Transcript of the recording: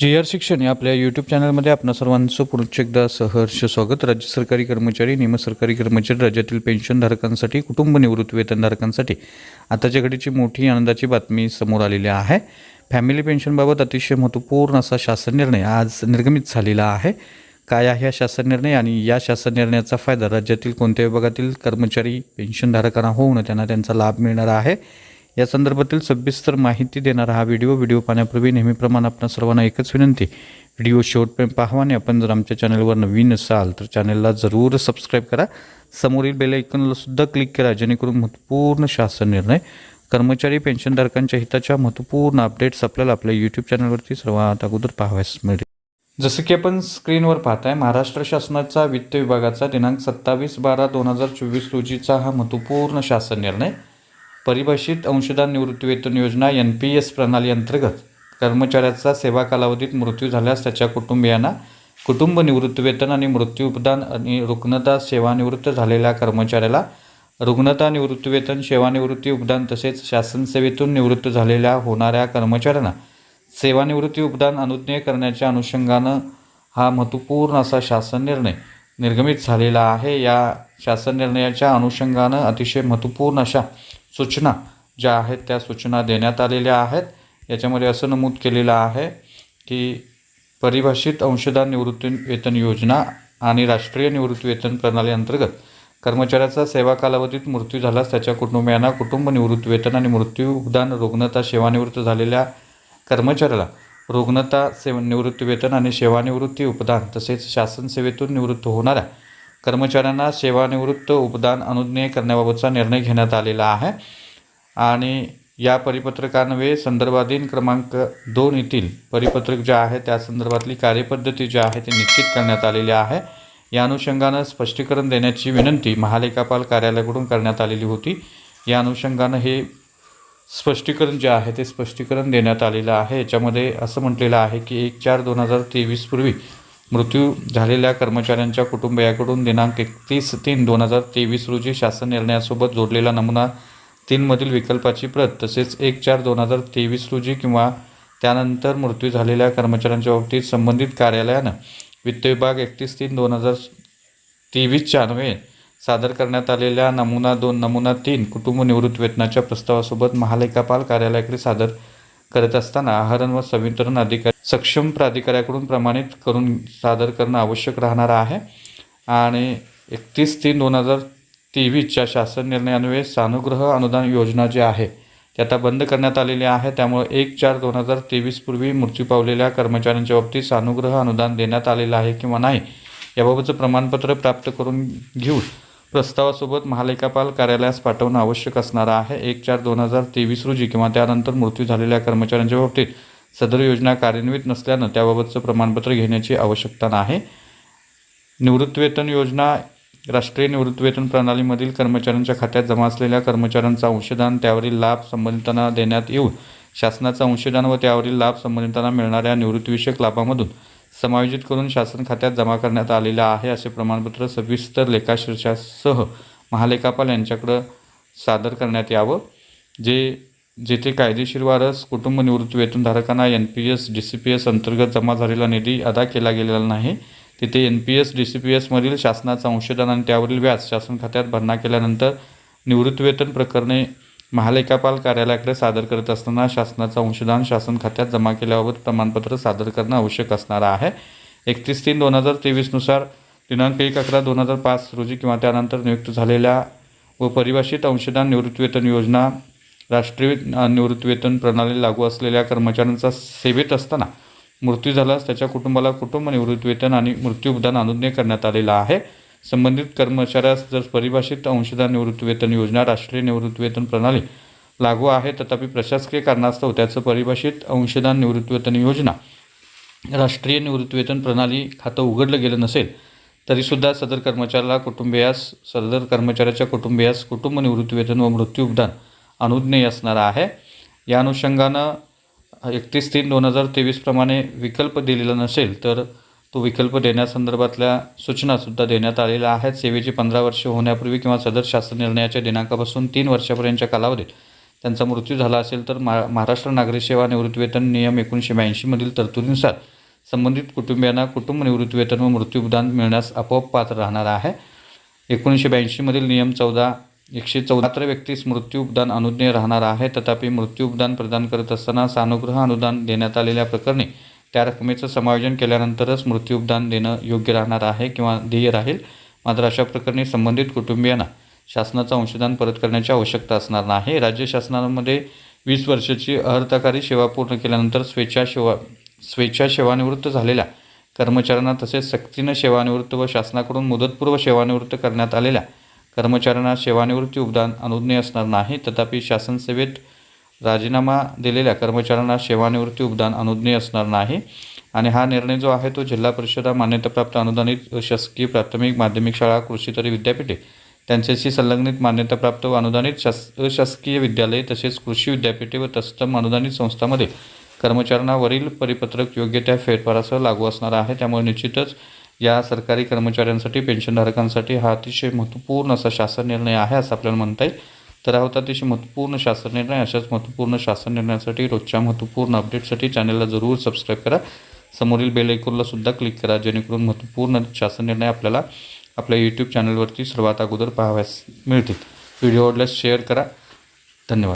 जी R शिक्षण या आपल्या यूट्यूब चॅनलमध्ये आपणा सर्वांचं पुढच्या एकदा सहर्ष स्वागत. राज्य सरकारी कर्मचारी निमसरकारी कर्मचारी राज्यातील पेन्शनधारकांसाठी कुटुंब निवृत्ती वेतनधारकांसाठी आताच्या घडीची मोठी आनंदाची बातमी समोर आलेली आहे. फॅमिली पेन्शनबाबत अतिशय महत्त्वपूर्ण असा शासन निर्णय आज निर्गमित झालेला आहे. काय आहे हा शासन निर्णय आणि या शासन निर्णयाचा फायदा? राज्यातील कोणत्या विभागातील कर्मचारी पेन्शनधारकांना होऊन त्यांना त्यांचा लाभ मिळणार आहे? या संदर्भातील सविस्तर माहिती देणारा हा व्हिडिओ व्हिडिओ पाहण्यापूर्वी नेहमीप्रमाणे आपण सर्वांना एकच विनंती व्हिडिओ शेवटपर्यंत पाहावा आणि आपण जर आमच्या चॅनलवर नवीन असाल तर चॅनलला जरूर सबस्क्राईब करा. समोरील बेल ऐकनला सुद्धा क्लिक करा जेणेकरून महत्त्वपूर्ण शासन निर्णय कर्मचारी पेन्शनधारकांच्या हिताच्या महत्त्वपूर्ण अपडेट्स आपल्याला आपल्या यूट्यूब चॅनलवरती सर्वात अगोदर पाहावयास मिळेल. जसं की आपण स्क्रीनवर पाहताय महाराष्ट्र शासनाचा वित्त विभागाचा दिनांक सत्तावीस बारा दोन हजार चोवीस रोजीचा हा महत्त्वपूर्ण शासन निर्णय. परिभाषित अंशदान निवृत्तीवेतन योजना एन पी एस प्रणाली अंतर्गत कर्मचाऱ्याचा सेवा कालावधीत मृत्यू झाल्यास त्याच्या कुटुंबियांना कुटुंब निवृत्तीवेतन आणि मृत्यू उपदान आणि रुग्णता सेवानिवृत्त झालेल्या कर्मचाऱ्याला रुग्णता निवृत्तीवेतन सेवानिवृत्ती उपदान तसेच शासन सेवेतून निवृत्त झालेल्या होणाऱ्या कर्मचाऱ्यांना सेवानिवृत्ती उपदान अनुज्ञेय करण्याच्या अनुषंगानं हा महत्त्वपूर्ण असा शासन निर्णय निर्गमित झालेला आहे. या शासन निर्णयाच्या अनुषंगानं अतिशय महत्त्वपूर्ण अशा सूचना ज्या आहेत त्या सूचना देण्यात आलेल्या आहेत. याच्यामध्ये असं नमूद केलेलं आहे की परिभाषित अंशदान निवृत्ती वेतन योजना आणि राष्ट्रीय निवृत्ती वेतन प्रणाली अंतर्गत कर्मचाऱ्याचा सेवा कालावधीत मृत्यू झाल्यास त्याच्या कुटुंबियांना कुटुंब निवृत्ती वेतन आणि मृत्यू उदान रुग्णता सेवानिवृत्त झालेल्या कर्मचाऱ्याला रुग्णता सेवा निवृत्ती वेतन आणि सेवानिवृत्ती उपदान तसेच शासन सेवेतून निवृत्त होणाऱ्या कर्मचाऱ्यांना सेवानिवृत्त उपदान अनुज्ञेय करण्याबाबतचा निर्णय घेण्यात आलेला आहे. आणि या परिपत्रकान्वये संदर्भाधीन क्रमांक दोन येथील परिपत्रक जे आहे त्या संदर्भातली कार्यपद्धती जी आहे ती निश्चित करण्यात आलेली आहे. या अनुषंगानं स्पष्टीकरण देण्याची विनंती महालेखापाल कार्यालयाकडून करण्यात आलेली होती. या अनुषंगानं हे स्पष्टीकरण जे आहे ते स्पष्टीकरण देण्यात आलेलं आहे. याच्यामध्ये असं म्हटलेलं आहे की एक चार दोन हजार तेवीसपूर्वी मृत्यू झालेल्या कर्मचाऱ्यांच्या कुटुंबियाकडून दिनांक एकतीस तीन दोन हजार तेवीस रोजी शासन निर्णयासोबत जोडलेला नमुना तीनमधील विकल्पाची प्रत तसेच एक चार दोन हजार तेवीस रोजी किंवा त्यानंतर मृत्यू झालेल्या कर्मचाऱ्यांच्या बाबतीत संबंधित कार्यालयानं वित्त विभाग एकतीस तीन दोन हजार तेवीसच्या अन्वये सादर करण्यात आलेल्या नमुना दोन नमुना तीन कुटुंब निवृत्त वेतनाच्या प्रस्तावासोबत महालेखापाल कार्यालयाकडे सादर करत असताना आहरण व संवितरण अधिकारी सक्षम प्राधिकाऱ्याकडून प्रमाणित करून सादर करणं आवश्यक राहणार आहे. आणि एकतीस तीन दोन हजार तेवीसच्या शासन निर्णयान्वये सानुग्रह अनुदान योजना जी आहे ती आता बंद करण्यात आलेली आहे. त्यामुळे एक चार दोन हजार तेवीसपूर्वी मृत्यू पावलेल्या कर्मचाऱ्यांच्या बाबतीत सानुग्रह अनुदान देण्यात आलेलं आहे किंवा नाही याबाबतचं प्रमाणपत्र प्राप्त करून घेऊन प्रस्तावासोबत महालेखापाल कार्यालयास पाठवणं आवश्यक असणार आहे. एक चार दोन हजार तेवीस रोजी किंवा त्यानंतर मृत्यू झालेल्या कर्मचाऱ्यांच्या बाबतीत सदर योजना कार्यान्वित नसल्यानं त्याबाबतचं प्रमाणपत्र घेण्याची आवश्यकता नाही. निवृत्तीवेतन योजना राष्ट्रीय निवृत्तीवेतन प्रणालीमधील कर्मचाऱ्यांच्या खात्यात जमा असलेल्या कर्मचाऱ्यांचा अंशदान त्यावरील लाभ संबंधितांना देण्यात येऊन शासनाचं अंशदान व त्यावरील लाभ संबंधितांना मिळणाऱ्या निवृत्तीविषयक लाभामधून समायोजित करून शासन खात्यात जमा करण्यात आलेलं आहे असे प्रमाणपत्र सविस्तर लेखाशीर्षासह महालेखापाल यांच्याकडं सादर करण्यात यावं. जे जेथे कायदेशीर वारस कुटुंब निवृत्ती वेतनधारकांना N P S D C P S अंतर्गत जमा झालेला निधी अदा केला गेलेला नाही तिथे N P S D C P एसमधील शासनाचं अंशदान आणि त्यावरील व्याज शासन खात्यात भरणा केल्यानंतर निवृत्तीवेतन प्रकरणे महालेखापाल कार्यालयाकडे सादर करत असताना शासनाचं अंशदान शासन खात्यात जमा केल्याबाबत प्रमाणपत्र सादर करणं आवश्यक असणार आहे. एकतीस तीन दोन हजार तेवीसनुसार दिनांक एक अकरा दोन हजार पाच रोजी किंवा त्यानंतर नियुक्त झालेल्या व परिभाषित अंशदान निवृत्तीवेतन योजना राष्ट्रीय निवृत्तीवेतन प्रणाली लागू असलेल्या कर्मचाऱ्यांचा सेवेत असताना मृत्यू झाल्यास त्याच्या कुटुंबाला कुटुंब निवृत्तीवेतन आणि मृत्यूपदान उपदान करण्यात आलेलं आहे. संबंधित कर्मचाऱ्यास जर परिभाषित अंशदान निवृत्तीवेतन योजना राष्ट्रीय निवृत्तीवेतन प्रणाली लागू आहे तथापि प्रशासकीय कारणास्तव त्याचं परिभाषित अंशदान निवृत्तीवेतन योजना राष्ट्रीय निवृत्तीवेतन प्रणाली खातं उघडलं गेलं नसेल तरीसुद्धा सदर कर्मचाऱ्याला कुटुंबियास सदर कर्मचाऱ्याच्या कुटुंबियास कुटुंब निवृत्तीवेतन व मृत्यू उपदान अनुज्ञेय असणार आहे. या अनुषंगानं एकतीस तीन दोन हजार तेवीसप्रमाणे विकल्प दिलेला नसेल तर तो विकल्प देण्यासंदर्भातल्या सूचनासुद्धा देण्यात आलेल्या आहेत. सेवेची पंधरा वर्ष होण्यापूर्वी किंवा सदर शासन निर्णयाच्या दिनांकापासून तीन वर्षापर्यंतच्या कालावधीत त्यांचा मृत्यू झाला असेल तर मा महाराष्ट्र नागरी सेवा निवृत्तीवेतन नियम एकोणीसशे ब्याऐंशीमधील तरतुदीनुसार संबंधित कुटुंबियांना कुटुंब निवृत्तीवेतन व मृत्यूदान मिळण्यास आपोआप पात्र राहणार आहे. एकोणीसशे ब्याऐंशीमधील नियम चौदा एकशे चौदात्र व्यक्तीस मृत्यू उपदान अनुज्ञेय राहणार आहे. तथापि मृत्यू उपदान प्रदान करत असताना सानुग्रह अनुदान देण्यात आलेल्या प्रकरणी त्या रकमेचं समायोजन केल्यानंतरच मृत्यूपदान देणं योग्य राहणार आहे किंवा ध्येय राहील. मात्र अशा प्रकरणी संबंधित कुटुंबियांना शासनाचं अंशदान परत करण्याची आवश्यकता असणार नाही. राज्य शासनामध्ये वीस वर्षाची अर्थकारी सेवा पूर्ण केल्यानंतर स्वेच्छा सेवा स्वेच्छा सेवानिवृत्त झालेल्या कर्मचाऱ्यांना तसेच सक्तीनं सेवानिवृत्त व शासनाकडून मुदतपूर्व सेवानिवृत्त करण्यात आलेल्या कर्मचाऱ्यांना सेवानिवृत्ती उपदान अनुज्ञेय असणार नाही. तथापि शासन सेवेत राजीनामा दिलेल्या कर्मचाऱ्यांना सेवानिवृत्ती उपदान अनुज्ञेय असणार नाही. आणि हा निर्णय जो आहे तो जिल्हा परिषदा मान्यताप्राप्त अनुदानित शासकीय प्राथमिक माध्यमिक शाळा कृषीतरी विद्यापीठे त्यांच्याशी संलग्नित मान्यताप्राप्त व अनुदानित शास अशासकीय विद्यालये तसेच कृषी विद्यापीठे व तत्सम अनुदानित संस्थांमध्ये कर्मचाऱ्यांना वरील परिपत्रक योग्य त्या फेरफारासह लागू असणार आहे. त्यामुळे निश्चितच या सरकारी कर्मचाऱ्यांसाठी पेन्शनधारकांसाठी हा अतिशय महत्त्वपूर्ण असा शासन निर्णय आहे असं आपल्याला म्हणता येईल. तर हा होता अतिशय महत्त्वपूर्ण शासन निर्णय. अशाच महत्त्वपूर्ण शासन निर्णयासाठी रोजच्या महत्त्वपूर्ण अपडेटसाठी चॅनलला जरूर सबस्क्राईब करा. समोरील बेल आयकॉनला सुद्धा क्लिक करा जेणेकरून महत्त्वपूर्ण शासन निर्णय आपल्याला आपल्या यूट्यूब चॅनलवरती सर्वात अगोदर पाहाव्यास मिळतील. व्हिडिओ आवडल्यास शेअर करा. धन्यवाद.